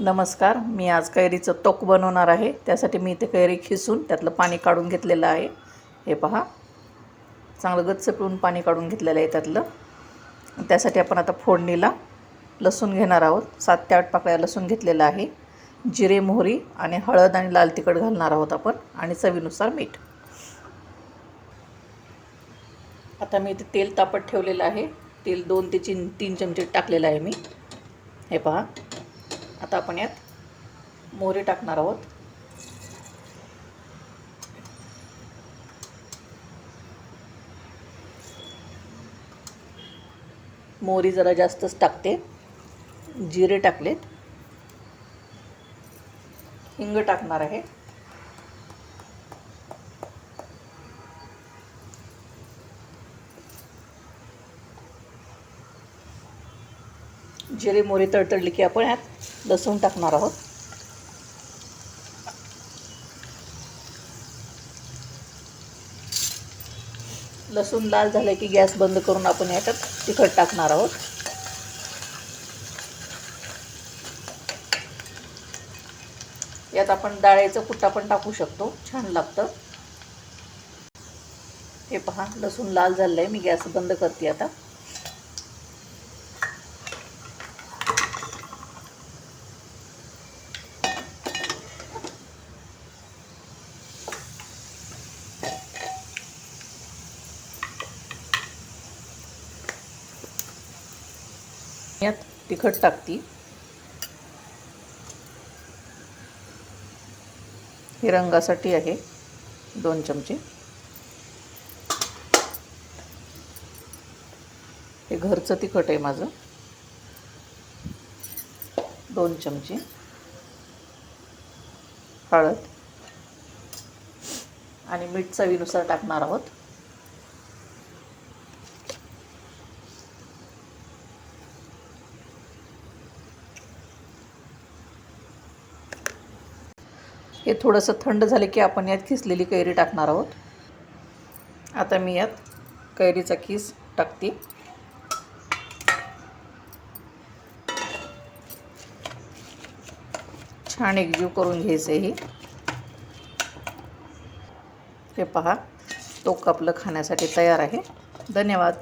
नमस्कार मी आज कैरीचं तोक बनवणार आहे. त्यासाठी मी इथे कैरी खिसून त्यातलं पाणी काढून घेतलेलं आहे. हे पहा. चांगलं गच्च पिळून पाणी काढून घेतलेलं आहे त्यातलं. त्यासाठी आपण आता फोडणीला लसूण घेणार आहोत. सात ते आठ पाकळ्या लसूण घेतलेलं आहे. जिरे मोहरी आणि हळद आणि लाल तिखट घालणार आहोत आपण आणि चवीनुसार मीठ. आता मी इथे तेल तापत ठेवलेलं आहे. तेल दोन ते तीन तीन चमचे टाकलेलं आहे मी. हे पहा. आता आपण यात मोहरी टाकणार आहोत. मोहरी जरा जास्तच टाकते. जिरे टाकलेत. हिंग टाकणार आहे. जिरे मोरे तळतळले की आपण यात लसूण टाकणार आहोत. लसूण लाल झालं की गॅस बंद करून आपण ह्याच्यात तिखट टाकणार आहोत. यात आपण डाळीचा कुट्टा पण टाकू शकतो छान लागतं. हे पहा लसूण लाल झालं आहे मी गॅस बंद करते आता. यात तिखट टाकती. हे रंगासाठी आहे दोन चमचे. हे घरचं तिखट आहे माझं. दोन चमचे. हळद. आणि मीठ चवीनुसार टाकणार आहोत. हे थोडंसं थंड झाले की आपण यात खिसलेली कैरी टाकणार आहोत. आता मी यात कैरीचा खीस टाकते. छान एकजीव करून घ्यायचं हे. हे पहा तो आपलं खाण्यासाठी तयार आहे. धन्यवाद.